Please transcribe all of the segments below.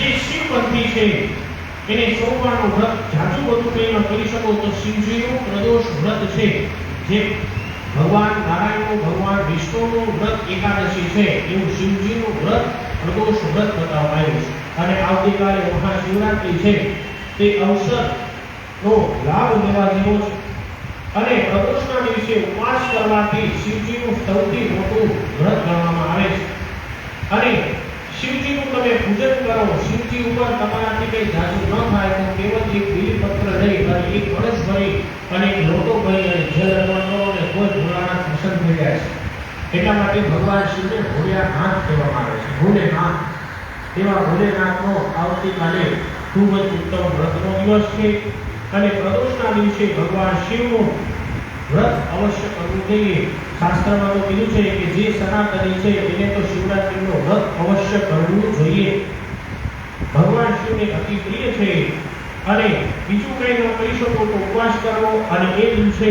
જે શિવપંથી છે? એને સોમવારનું વ્રત જાજુ બધું કંઈ ન કરી શકો તો શિવજીનું પ્રદોષ વ્રત છે. જે ભગવાન નારાયણનું, ભગવાન વિષ્ણુનું વ્રત એકાદશી છે. એવું શિવજીનું વ્રત પ્રદોષ વ્રત બતાવવામાં છે. અને આવતીકાલે મહાશિવરાત્રિ છે. તે અવસરનો લાભ લેવા જેવો છે. અને પ્રદોષના દિવસે ઉપવાસ કરવાથી શિવજીનું સૌથી મોટું વ્રત ગણવામાં આવે છે. અને શિવજીનું તમે પૂજન કરો, શિવજી ઉપર તમારાથી કંઈ જાજુ ન થાય તો કેવળ એક બિલીપત્ર લઈ અને એક કળશ ભરી અને એક લોટો ભરી અને જલ અર્પણ કરો અને કોઈ ભોળાનાથ પ્રસન્ન થઈ જાય છે. એટલા માટે ભગવાન શિવને ભોળિયાનાથ કહેવામાં આવે છે. ભોલેનાથ એવા ભોલેનાથનો આવતીકાલે ખૂબ જ ઉત્તમ વ્રતનો દિવસ છે. અને પ્રદોષના દિવસે ભગવાન શિવનું વ્રત અવશ્ય કરવું જોઈએ. શાસ્ત્રમાં તો કીધું છે કે જે સનાતની છે એને તો શિવરાત્રીનું વ્રત અવશ્ય કરવું જોઈએ. ભગવાન શિવને અતિ પ્રિય છે. અને બીજું કંઈ ન કરી શકો તો ઉપવાસ કરવો અને એ દિવસે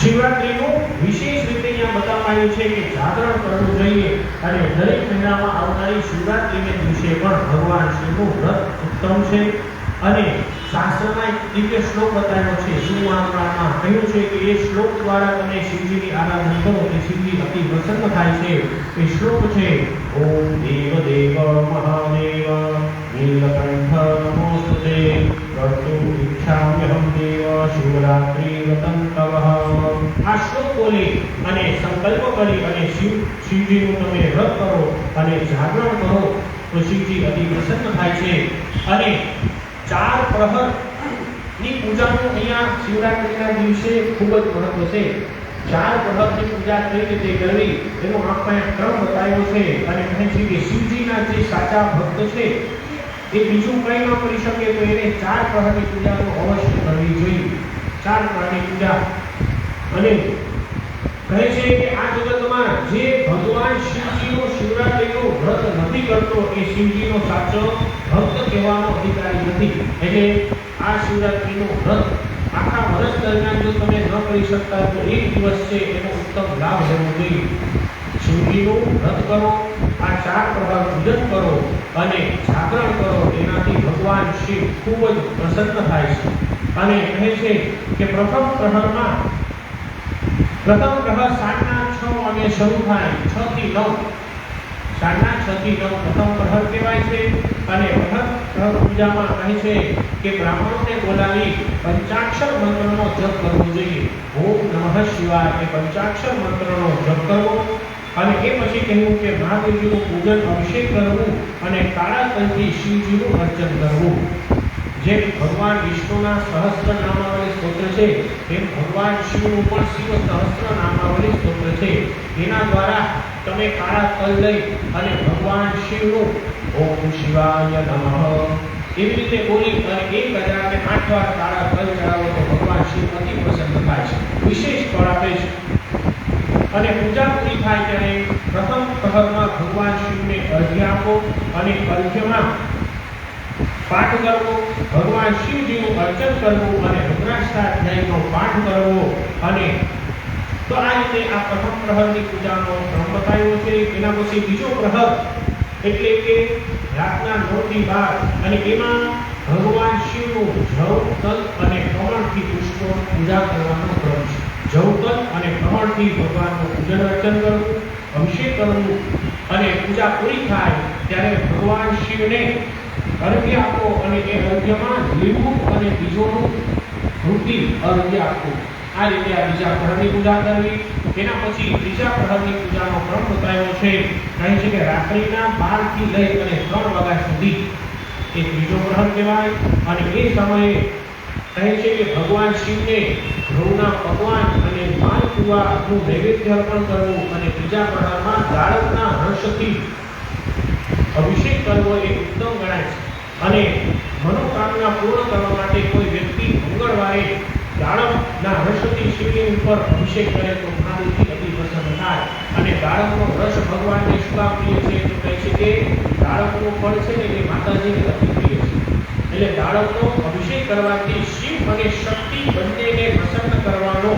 શિવરાત્રીનું વિશેષ રીતે અહીંયા બતાવવામાં આવ્યું છે કે જાગરણ કરવું જોઈએ. અને દરેક મહિનામાં આવનારી શિવરાત્રીને દિવસે પણ ભગવાન શિવનું વ્રત ઉત્તમ છે. અને શાસ્ત્રમાં એક દિવ્ય શ્લોક બતાવ્યો છે શિવમહાપુરાણમાં કહ્યું છે કે એ શ્લોક દ્વારા તમે શિવજીની આરાધના કરો કે શિવજી અતિ પ્રસન્ન થાય છે? એ શ્લોક છે, ઓમ દેવ દેવ મહાદેવ નીલકંઠ નમોસ્તુતે કર્તુમ ઈચ્છામ્યહમ દેવ, શિવરાત્રી વ્રતં તવ આ શ્લોક બોલી અને સંકલ્પ કરી અને શિવ શિવજીનું તમે વ્રત કરો અને જાગરણ કરો તો શિવજી અતિ પ્રસન્ન થાય છે. અને ચાર પ્રહરની પૂજાનું અહીંયા શિવરાત્રિના દિવસે ખૂબ જ મહત્વ છે. ચાર પ્રહરની પૂજા કઈ રીતે કરવી, એનો આપણે ક્રમ બતાવ્યો છે અને કહે છે કે શિવજીના જે સાચા ભક્ત છે, એ બીજું કંઈ ન કરી શકે તો એને ચાર પૂજા તો અવશ્ય કરવી જોઈએ. ચાર પ્રહરની પૂજા. અને કહે છે કે આ જગતમાં જે ભગવાન શિવજીનું શિવરાત્રીનું વ્રત નથી કરતો એ શિવજીનો સાચો ભક્ત કહેવાનો અધિકારી નથી. એટલે આ શિવરાત્રીનું વ્રત આખા વર્ષ દરમિયાન જો તમે ન કરી શકતા તો એક દિવસ છે એનો ઉત્તમ લાભ લેવો જોઈએ. શિવજીનું વ્રત કરો, આ ચાર પ્રકાર પૂજન કરો અને જાગરણ કરો, એનાથી ભગવાન શિવ ખૂબ જ પ્રસન્ન થાય છે. અને કહે છે કે પ્રથમ પ્રહરમાં પ્રથમ પ્રહર સાંજના છ વાગે શરૂ થાય છ થી નવ સાંજના સતીનો પ્રથમ પ્રહર કહેવાય છે અને પ્રહર પૂજામાં કહે છે કે બ્રાહ્મણોને બોલાવી પંચાક્ષર મંત્રનો જપ કરવો જોઈએ. ઓમ નમઃ શિવાય એ પંચાક્ષર મંત્રનો જપ કરવો અને એ પછી કહ્યું કે મહાદેવજીનું પૂજન અભિષેક કરવું અને કાળા તલથી શિવજીનું અર્ચન કરવું. જેમ ભગવાન વિષ્ણુના સહસ્ત્ર નામાવલી સ્તોત્ર છે, તેમ ભગવાન શિવનું પણ શિવ સહસ્ત્ર નામાવલી સ્તોત્ર છે. એના દ્વારા તમે કાળા તલ લઈ અને ભગવાન શિવનું ઓમ શિવાય નમઃ. એવી રીતે બોલી અને એક હજાર ને આઠ વાર કાળા તલ ચડાવો તો ભગવાન શિવ અતિ પ્રસન્ન થાય છે. વિશેષ ફળ આપે છે. અને પૂજા પૂરી થાય ત્યારે પ્રથમ પ્રહરમાં ભગવાન શિવને અર્ઘ્ય આપો અને અર્ઘ્યમાં પાઠ કરવો, ભગવાન શિવજીનું અર્ચન કરવું અને રુદ્રાષ્ટાધ્યાયનો પાઠ કરવો અને તો આ રીતે આ પ્રથમ પ્રહરની પૂજાનો ક્રમ બતાવ્યો છે. એના પછી બીજો પ્રહર એટલે કે રાતના નવથી બાર અને એમાં ભગવાન શિવનું જવ અને કમળથી પુષ્પો પૂજા કરવાનો ક્રમ છે. જવ અને કમળથી ભગવાનનું પૂજન અર્ચન કરવું, અભિષેક કરવું અને પૂજા પૂરી થાય ત્યારે ભગવાન શિવને અર્ઘ્ય આપો અને એ અર્ઘ્યમાં લીંબુ અને બીજોનું વૃત્તિ અર્ઘ્ય આપવું આ રીતે આ બીજા પ્રહરની પૂજા કરવી. એના પછી ત્રીજા પ્રહરની પૂજાનો ક્રમ બતાવ્યો છે. કહે છે કે રાત્રિના બારથી લઈ અને ત્રણ વાગ્યા સુધી એ ત્રીજો પ્રહર કહેવાય. અને એ સમયે કહે છે કે ભગવાન શિવને ઘઉંના પકવાન અને માલપુઆનું નૈવેદ્ય અર્પણ કરવું અને ત્રીજા પ્રહરમાં ગાળકના હર્ષથી અભિષેક કરવો એ ઉત્તમ ગણાય છે. અને મનોકામના પૂર્ણ કરવા માટે કોઈ વ્યક્તિ મંગળવારે દાડમના હર્ષથી શિવલિંગ ઉપર અભિષેક કરે તો મહાદેવથી અતિ પ્રસન્ન થાય. અને દાડમનો રસ ભગવાનને શું પ્રિય છે તો કહે છે કે દાડમનું ફળ છે ને એ માતાજીને અતિ પ્રિય છે. એટલે દાડમનો અભિષેક કરવાથી શિવ અને શક્તિ બંનેને પ્રસન્ન કરવાનો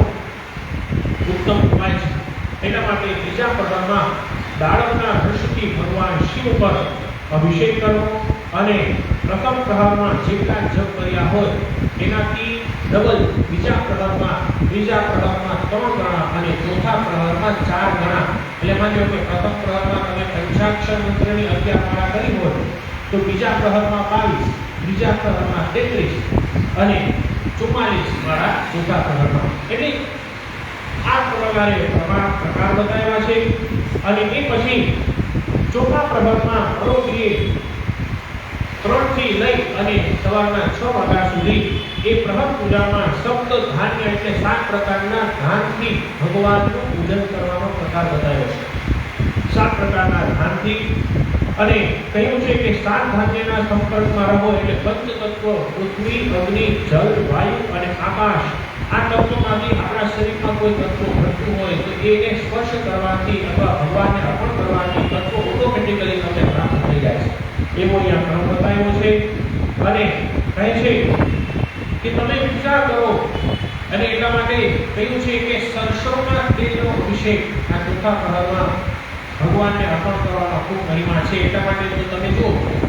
ઉત્તમ ઉપાય છે. એટલા માટે બીજા પ્રહરમાં દાડમના હર્ષથી ભગવાન શિવ પર અભિષેક કરવો અને પ્રથમ પ્રહારમાં જેટલા જપ કર્યા હોય, એનાથી ડબલ બીજા પ્રહારમાં ત્રીજા પ્રહારમાં ત્રણ ગણા અને ચોથા પ્રહારમાં ચાર ગણા. એટલે માનજો કે પ્રથમ પ્રહારમાં તમે પંચાક્ષર મંત્રની અગિયાર કરી હોય, તો બીજા પ્રહરમાં બાવીસ, ત્રીજા પ્રહરમાં તેત્રીસ અને ચુમ્માલીસ માળા ચોથા પ્રહરમાં એટલે આ પ્રકારે પ્રમાણ પ્રકાર બતાવ્યા છે. અને એ પછી ચોથા પ્રહરમાં પરોપરીએ ત્રણથી લઈ અને સવારના છ વાગ્યા સુધી એ પ્રહર પૂજામાં સપ્ત ધાન્ય એટલે સાત પ્રકારના ધાનથી ભગવાનનું પૂજન કરવાનો પ્રકાર બતાવ્યો છે. સાત પ્રકારના ધાનથી અને કહ્યું છે કે સાત ધાન્યના સંપર્કમાં રહો એટલે પંચતત્વ, પૃથ્વી, અગ્નિ જલ વાયુ અને આકાશ. આ તત્વોમાંથી આપણા શરીરમાં કોઈ તત્વ ઘટતું હોય તો એને સ્પર્શ કરવાથી અથવા ભગવાનને અર્પણ કરવાથી તત્વો ઓટોમેટિકલી તમને પ્રાપ્ત થઈ જાય છે એવો અહીંયા ક્રમ બતાવ્યો છે. અને કહે છે કે તમે વિચાર કરો. અને એટલા માટે કહ્યું છે કે સરસવના તેલનો અભિષેક આ ચોથા પ્રહરમાં ભગવાનને અર્પણ કરવાનો ખૂબ મહિમા છે. એટલા માટે જો તમે જો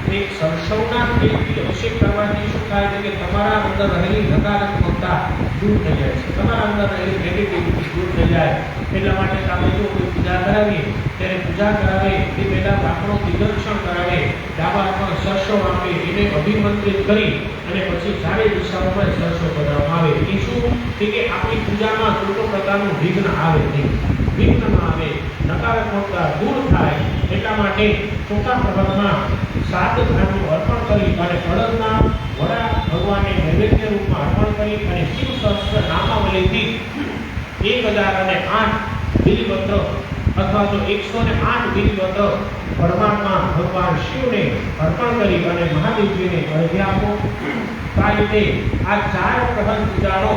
કે સરસવના તેલથી અભિષેક કરવાથી શું થાય છે કે તમારા અંદર રહેલી નકારાત્મકતા દૂર થઈ જાય છે. તમારા અંદર રહેલી નેગેટિવિટી દૂર થઈ જાય. એટલા માટે તમે જો કોઈ પૂજા કરાવીએ, ત્યારે પૂજા કરાવે, એ પહેલાં આપણો નિદર્શન કરાવે, ડાબા હાથમાં સરસો આપે, એને અભિમંત્રિત કરી અને પછી ચારે દિશાઓમાં સરસો બનાવવામાં આવે. એ શું? કે આપણી પૂજામાં કોઈ પ્રકારનું વિઘ્ન આવે નહીં. વિઘ્ન ન આવે, નકારાત્મકતા દૂર થાય, એટલા માટે ચોથા પ્રબંધમાં સાત ધાનનું અર્પણ કરી અને અડદના વડા ભગવાનને નૈવેદ્ય રૂપમાં અર્પણ કરી અને શિવ સહસ્ત્ર નામાવલીથી એક હજાર અને આઠ બિલીપત્ર અથવા તો એકસો ને આઠ બિલીપત્ર પરમાત્મા ભગવાન શિવને અર્પણ કરી અને મહાદેવજીને અર્ઘ્ય આપો. આ રીતે આ ચાર પ્રહર પૂજાનો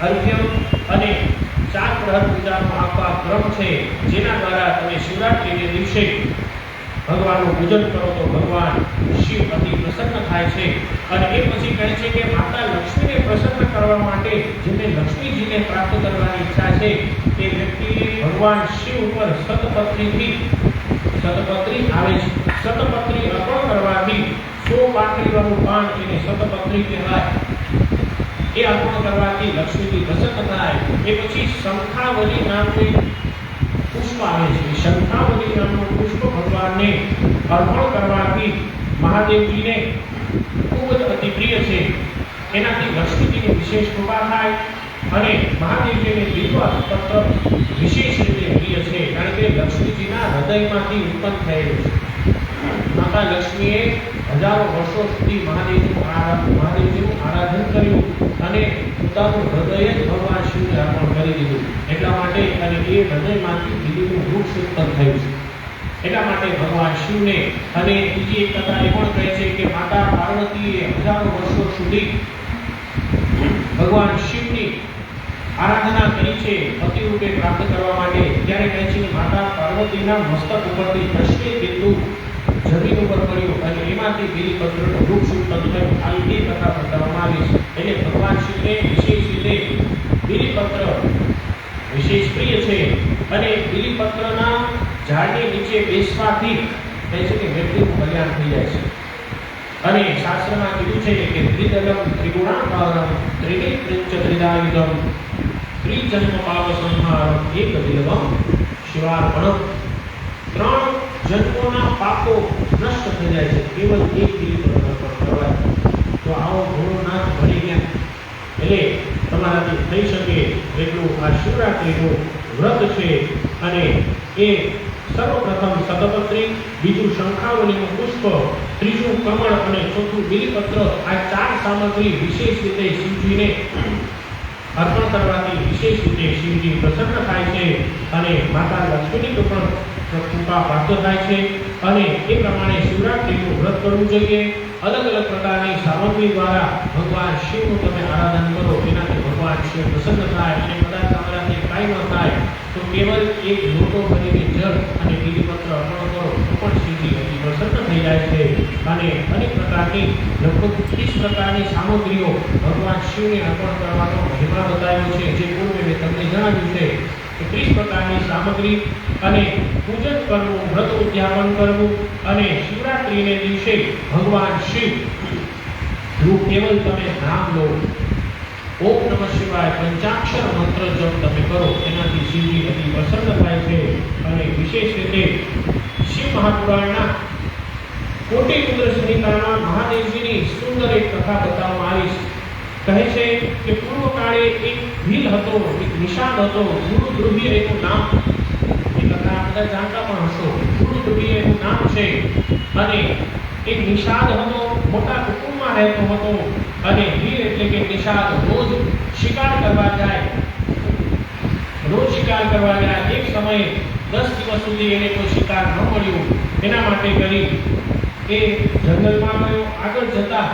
અર્ઘ્ય અને ચાર પ્રહર પૂજાનો આપવા ક્રમ છે જેના દ્વારા તમે શિવરાત્રિને દિવસે ભગવાનનું પૂજન કરો તો ભગવાન શિવ અતિ પ્રસન્ન થાય છે. અને એ પછી કહે છે કે માતા લક્ષ્મીને પ્રસન્ન કરવા માટે જેને લક્ષ્મીજીને પ્રાપ્ત કરવાની ઈચ્છા છે, તે વ્યક્તિએ ભગવાન શિવ ઉપર સતપત્રીથી સતપત્રી આવે છે. સતપત્રી અર્પણ કરવાથી સો પાકડીવાળું પાન એને સતપત્રી કહેવાય. એ અર્પણ કરવાથી લક્ષ્મીજી પ્રસન્ન થાય. એ પછી શંખાવલી નામની આવે છે શંખાવલી નામનું પુષ્પ ભગવાનને અર્પણ કરવાથી મહાદેવજીને ખૂબ જ અતિ પ્રિય છે. એનાથી લક્ષ્મીજીની વિશેષ કૃપા થાય અને મહાદેવજીને બિલ્વ પત્ર વિશેષ રીતે પ્રિય છે, કારણ કે લક્ષ્મીજીના હૃદયમાંથી ઉત્પન્ન થયેલું છે. માતા લક્ષ્મીએ હજારો વર્ષો સુધી મહાદેવનું આરાધન કર્યું અને પોતાનું હૃદય જ ભગવાન શિવને અર્પણ કરી દીધું. એટલા માટે અને એ હૃદયમાંથી બીજું વૃક્ષ ઉત્પન્ન થયું છે. એટલા માટે ભગવાન શિવને અને બીજી એક કથા એ પણ કહે છે કે માતા પાર્વતીએ હજારો વર્ષો સુધી ભગવાન શિવની આરાધના કરી છે પતિ રૂપે પ્રાપ્ત કરવા માટે. ત્યારે કહે છે કે માતા પાર્વતીના મસ્તક ઉપરથી દ્રષ્ટિ બિંદુ જમીન ઉપર પડ્યું અને એમાંથી બિલીપત્રનું વૃક્ષ ઉત્પન્ન થયું આવી એ કથા બતાવવામાં આવી છે. એટલે ભગવાન શિવને વિશેષ રીતે બિલીપત્ર વિશેષ પ્રિય છે અને બિલીપત્રના ઝાડની નીચે બેસવાથી કહે છે કે વ્યક્તિનું કલ્યાણ થઈ જાય છે. અને શાસ્ત્રમાં કીધું છે કે ત્રિદલમ ત્રિગુણાકારમ ત્રિનેત્રિંચ ત્રિદાયુધમ ત્રિજન્મ પાપ સંહારમ એક દિલવમ શિવાર્પણમ. ત્રણ જન્મોના પાપો નષ્ટ થઈ જાય છે. કેવલ એક અર્પણ કરવાય. તો આવો ગુણો નાથ ભણી ગયા. એટલે તમારાથી થઈ શકે એટલું આ શિવરાત્રિનું વ્રત છે. અને એ સર્વપ્રથમ સતપત્રી, બીજું શંખાવલીનું પુષ્પ, ત્રીજું કમળ અને ચોથું બિલીપત્ર આ ચાર સામગ્રી વિશેષ રીતે શિવજીને અર્પણ કરવાથી વિશેષ રીતે શિવજી પ્રસન્ન થાય છે. અને માતા લક્ષ્મીની પણ કૃપા પ્રાપ્ત થાય છે અને એ પ્રમાણે શિવરાત્રિનું વ્રત કરવું જોઈએ. અલગ અલગ પ્રકારની સામગ્રી દ્વારા ભગવાન શિવનું તમે આરાધન કરો, એનાથી ભગવાન શિવ પ્રસન્ન થાય અને કદાચ તમારાથી કાંઈ ન થાય, તો કેવલ એક લોટો ભરીને જળ અને બીલીપત્ર અર્પણ કરો, તો પણ શિવજી અતિ પ્રસન્ન થઈ જાય છે. અને અનેક પ્રકારની, લગભગ ત્રીસ પ્રકારની સામગ્રીઓ ભગવાન શિવને અર્પણ કરવાનો મહિમા બતાવ્યો છે, જે પૂર્વે મેં તમને જણાવ્યું છે. ત્રીસ પ્રકારની સામગ્રી અને પૂજન કરવું, વ્રત ઉદ્યાપન કરવું અને શિવરાત્રિને દિવસે ભગવાન શિવ. નું કેવલ તમે નામ લો. ઓમ નમઃ શિવાય પંચાક્ષર મંત્ર જપ તમે કરો. તેનાથી શિવજી અતિ પ્રસન્ન થાય છે અને વિશેષ રીતે શિવ મહાપુરાણના કોટી રુદ્ર સંહિતાના મહાદેવજીની સુંદર એક કથા બતાવવામાં આવી છે. કહે છે કે પૂર્વ કાળે એક ભીલ હતો, એક નિશાન હતો ગુરુ ધ્રુવી એનું નામ, એ કથા બધા જાણતા પણ હશો ગુરુ ધ્રુવી એનું નામ છે, અને એક નિષાદ હતો, મોટા કુટુંબમાં રહેતો હતો, અને વીર એટલે કે નિષાદ રોજ શિકાર કરવા જાય, રોજ શિકાર કરવા ગયા એક સમયે દસ દિવસ સુધી એને કોઈ શિકાર ન મળ્યું, એના માટે કરી એ જંગલમાં ગયો, આગળ જતા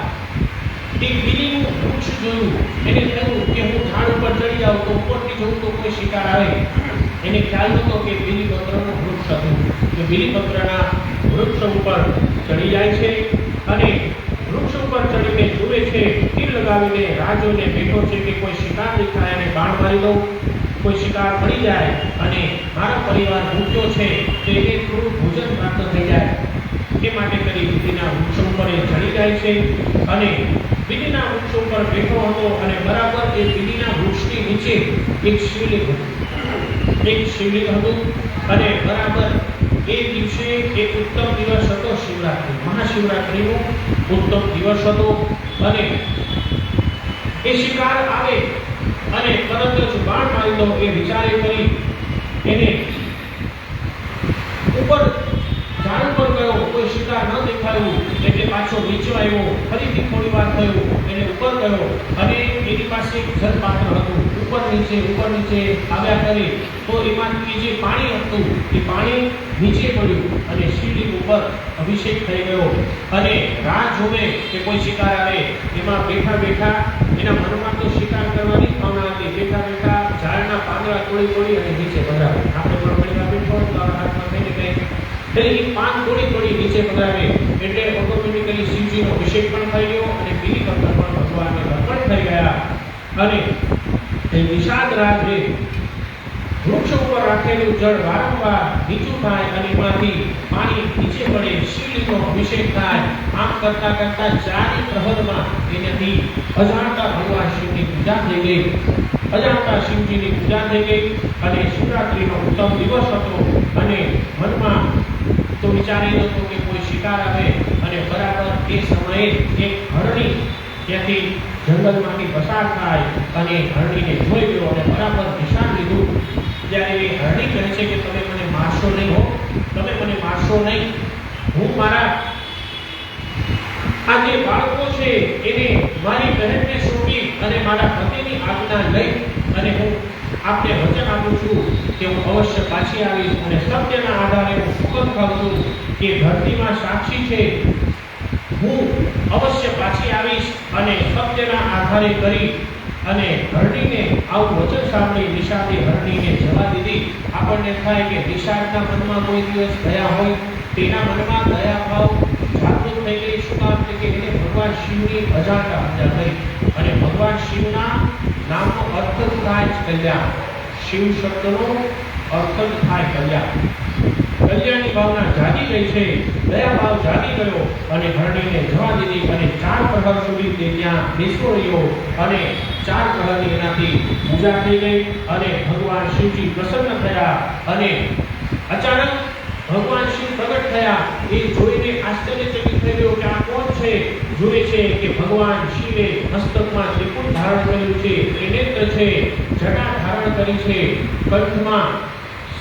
એક બીલીનું વૃક્ષ જોયું. એને થયું કે હું ઝાડ ઉપર ચડી જાઉં તો ઉપરથી જોઉં તો કોઈ શિકાર આવે. એને ખ્યાલ નહોતો કે બીલીપત્રનું વૃક્ષ હતું. કે બીલીપત્રના વૃક્ષ ઉપર ચડી જાય છે અને વૃક્ષ ઉપર ચડીને જુએ છે, તીર લગાવીને રાહ જોઈને બેઠો છે કે કોઈ શિકાર દેખાય અને બાણ મારી દઉં. કોઈ શિકાર મળી જાય અને મારા પરિવાર ભૂખ્યો છે, તો થોડું ભોજન પ્રાપ્ત થઈ જાય. એ માટે કરી બીલીના વૃક્ષ ઉપર એ ચડી જાય છે અને બીલીના વૃક્ષ ઉપર બેઠો હતો અને બરાબર એ બીલીના વૃક્ષની નીચે એક શિવલિંગ હતું. એક શિવલિંગ હતું અને બરાબર એ દિવસે એક ઉત્તમ દિવસ હતો શિવરાત્રિ. મહાશિવરાત્રિનો ઉત્તમ દિવસ હતો અને એ શિકાર આવે અને તરત જ બાણ મારી દો એ વિચારે કરી એને ઉપર કોઈ શિકાર ન દેખાયું, એટલે પાછો નીચે આવ્યો, ફરીથી થોડી વાર થયું એટલે ઉપર ગયો અને એની પાસે એક જલપાત્ર હતું. ઉપર નીચે ઉપર નીચે આવ્યા કરી, તો એમાંથી જે પાણી હતું, એ પાણી નીચે પડ્યું અને શિવલિંગ ઉપર અભિષેક થઈ ગયો. અને રાહ જોવે કે કોઈ શિકાર આવે, એમાં બેઠા બેઠા એના મનમાં તો શિકાર કરવાની ભાવના હતી. બેઠા બેઠા ઝાડના પાંદડા તોડી તોડી અને નીચે પધરાવે આપણે પણ ઘણી વાર બેઠો હાથમાં થઈને કંઈક એ પાન થોડી તોડી નીચે પધારે. એટલે ઓટોમેટિકલી શિવજીનો અભિષેક પણ થઈ ગયો અને બીજી પત્ર પણ ભગવાનને અર્પણ થઈ ગયા. અને એ નિષાદ રાત્રે વૃક્ષ ઉપર રાખેલું જળ વારંવાર નીચું થાય અને એમાંથી પાણી નીચે પડે, શિવલિંગનો અભિષેક થાય. આમ કરતા કરતા ચારે પ્રહરમાં એનાથી અજાણતા ભગવાન શિવની પૂજા થઈ ગઈ. અજાણતા શિવજીની પૂજા થઈ ગઈ અને શિવરાત્રિનો ઉત્તમ દિવસ હતો. અને મનમાં તો વિચારી હતો કે કોઈ શિકાર આવે અને બરાબર એ સમયે એક હરણી ત્યાંથી જંગલમાંથી પસાર થાય અને હરણીને જોઈ ગયો અને બરાબર નિશાન લીધું. ત્યારે એ હરણી કહે છે કે તમે મને મારશો નહીં હો. તમે મને મારશો નહીં. હું મારા આ જે બાળકો છે, એને મારી બહેનને સોંપી અને મારા પતિની આજ્ઞા લઈ અને હું આપને વચન આપું છું કે હું અવશ્ય પાછી આવીશ અને સત્યના આધારે હું હુકમ ખાઉં છું કે ધરતીમાં સાક્ષી છે. હું અવશ્ય પાછી આવીશ અને સત્યના આધારે કરી અને હરણીને આવું વચન સાંભળી નિશાદે હરણીને જવા દીધી. આપણને થાય કે નિશાદના મનમાં કોઈ દિવસ ગયા હોય, તેના મનમાં દયા ભાવ જાગૃત થઈ ગઈ શું કામ કે એને ભગવાન શિવની અજાણતા પૂજા થઈ અને ભગવાન શિવના નામનો અર્થ જ થાય કલ્યાણ. શિવ શબ્દનો અર્થ જ થાય કલ્યાણ. કલ્યાણની ભાવના જાગી ગઈ છે, દયા ભાવ જાગી ગયો અને હરણીને જવા દીધી અને ચાર પ્રહર સુધી તે ત્યાં બેસતો રહ્યો અને ચાર પ્રહરની એનાથી પૂજા થઈ ગઈ અને ભગવાન શિવજી પ્રસન્ન થયા અને અચાનક ભગવાન શિવ પ્રગટ થયા. એ જોઈને આશ્ચર્યચકિત થઈ ગયો કે આ કોણ છે? જોવે છે કે ભગવાન શિવે હસ્તકમાં ત્રિપુટ ધારણ કર્યું છે. ત્રિનેત્ર છે જટા ધારણ કરી છે. કંઠમાં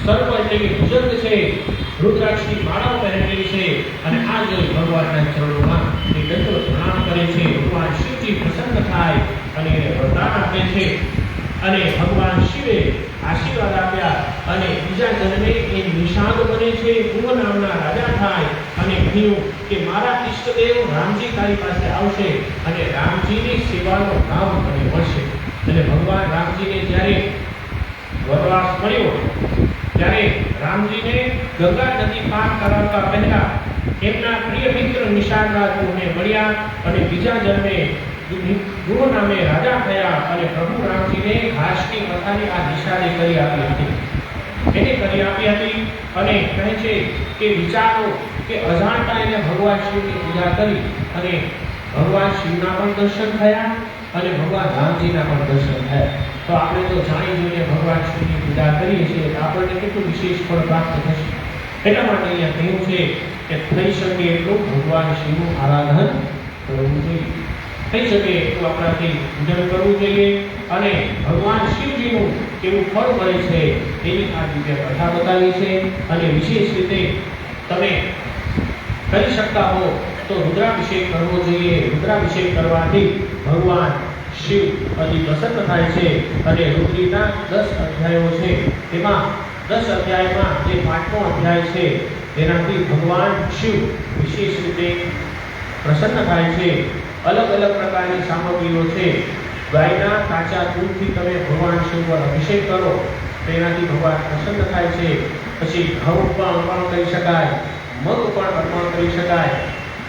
સર્વ એટલે કે ભુજંગ છે. રુદ્રાક્ષની માળાઓ પહેરેલી છે અને આ જોઈ ભગવાનના ચરણોમાં એ દંડવત પ્રણામ કરે છે. ભગવાન શિવજી પ્રસન્ન થાય અને એને વરદાન આપે છે. અને ભગવાન શિવે આશીર્વાદ આપ્યા અને બીજા જન્મે એ બને છે ગુહ નામના રાજા થાય અને કહ્યું કે મારા ઈષ્ટદેવ રામજી તારી પાસે આવશે અને રામજીની સેવાનો લાભ મને મળશે. અને ભગવાન રામજીને જ્યારે વનવાસ મળ્યો, ત્યારે રામજીને ગંગા નદી પાર કરાવતા પહેલા એમના પ્રિય મિત્ર નિષાદ મળ્યા અને બીજા જન્મે ગુરુ નામે રાજા થયા અને પ્રભુ રામજીને ઘાસની કથાની આ દિશાને કરી આપી હતી. એને કરી આપી હતી અને કહે છે કે વિચારો કે અજાણતા એને ભગવાન શિવની પૂજા કરી અને ભગવાન શિવના પણ દર્શન થયા અને ભગવાન રામજીના પણ દર્શન થયા. તો આપણે તો જાણી જોઈને ભગવાન શિવની પૂજા કરીએ છીએ તો આપણને કેટલું વિશેષ ફળ પ્રાપ્ત થશે. એટલા માટે અહીંયા કહ્યું છે કે થઈ શકે એટલું ભગવાન શિવનું આરાધન કરવું જોઈએ. થઈ શકે તો આપણાથી પૂજન કરવું જોઈએ અને ભગવાન શિવજીનું કેવું ફળ મળે છે એની આ દિવ્ય કથા બતાવી છે અને વિશેષ રીતે તમે કરી શકતા હો તો રુદ્રાભિષેક કરવો જોઈએ. રુદ્રાભિષેક કરવાથી ભગવાન શિવ અતિ પ્રસન્ન થાય છે અને રુદ્રીના દસ અધ્યાયો છે. તેમાં દસ અધ્યાયમાં જે પાંચમો અધ્યાય છે, તેનાથી ભગવાન શિવ વિશેષ રીતે પ્રસન્ન થાય છે. અલગ અલગ પ્રકારની સામગ્રીઓ છે. ગાયના કાચા દૂધથી તમે ભગવાન શિવ અભિષેક કરો, તેનાથી ભગવાન પ્રસન્ન થાય છે. પછી ઘઉં પણ અર્પણ કરી શકાય, મગ પણ અર્પણ કરી શકાય.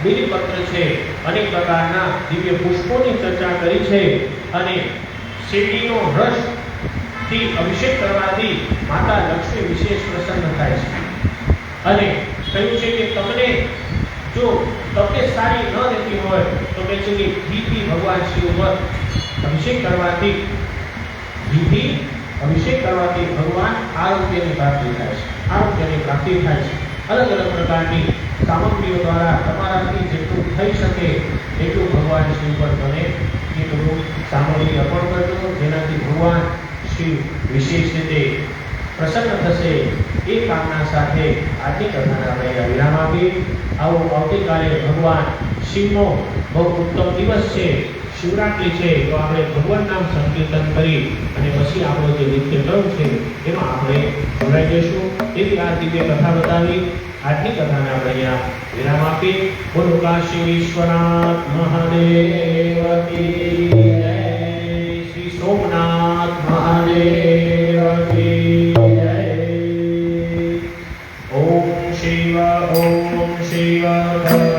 બીલીપત્ર છે, અનેક પ્રકારના દિવ્ય પુષ્પોની ચર્ચા કરી છે અને શેરડીનો રસથી અભિષેક કરવાથી માતા લક્ષ્મી વિશેષ પ્રસન્ન થાય છે. અને કહ્યું છે કે તમને જો તબિયત સારી ન રહેતી હોય, તો કે છે કે ઘીથી ભગવાન શિવ પર અભિષેક કરવાથી ઘીથી અભિષેક કરવાથી ભગવાન આરોગ્યની પ્રાપ્તિ થાય છે, આરોગ્યની પ્રાપ્તિ થાય છે. અલગ અલગ પ્રકારની સામગ્રીઓ દ્વારા તમારાથી જેટલું થઈ શકે એટલું ભગવાન શિવ પર તમે એટલું સામગ્રી અર્પણ કરજો, જેનાથી ભગવાન શિવ વિશેષ રીતે પ્રસન્ન થશે એ કામના સાથે આજની કથાને આપણે વિરામ આપી આવો આવતીકાલે ભગવાન શિવનો બહુ ઉત્તમ દિવસ છે, શિવરાત્રિ છે, તો આપણે ભગવાન નામ સંકીર્તન કરી અને પછી આપણો જે નિત્ય કર્મ છે, એમાં આપણે જોડાઈ જઈશું. તેથી આ દિવ્ય કથા બતાવી. આજની કથાને આપણે અહીંયા વિરામ આપી બોલો કાશી વિશ્વનાથ મહાદેવ શ્રી સોમનાથ મહાદેવ. ઓમ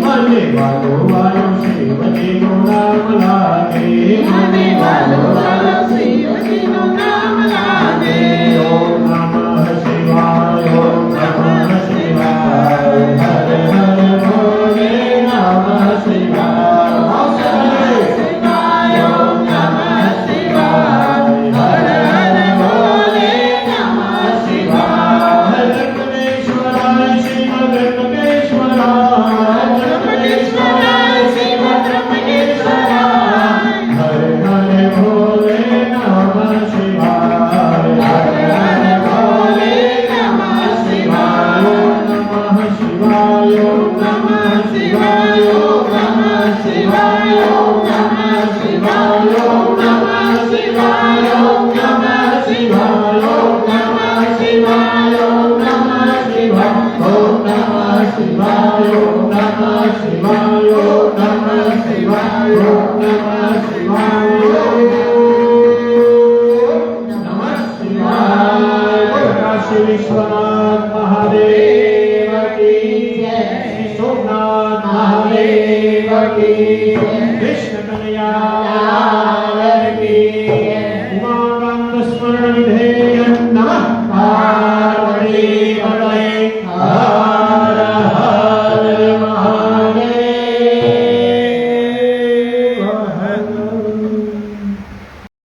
મને વાલો વાલો શિવજી નું નામ લાગે મને વાલો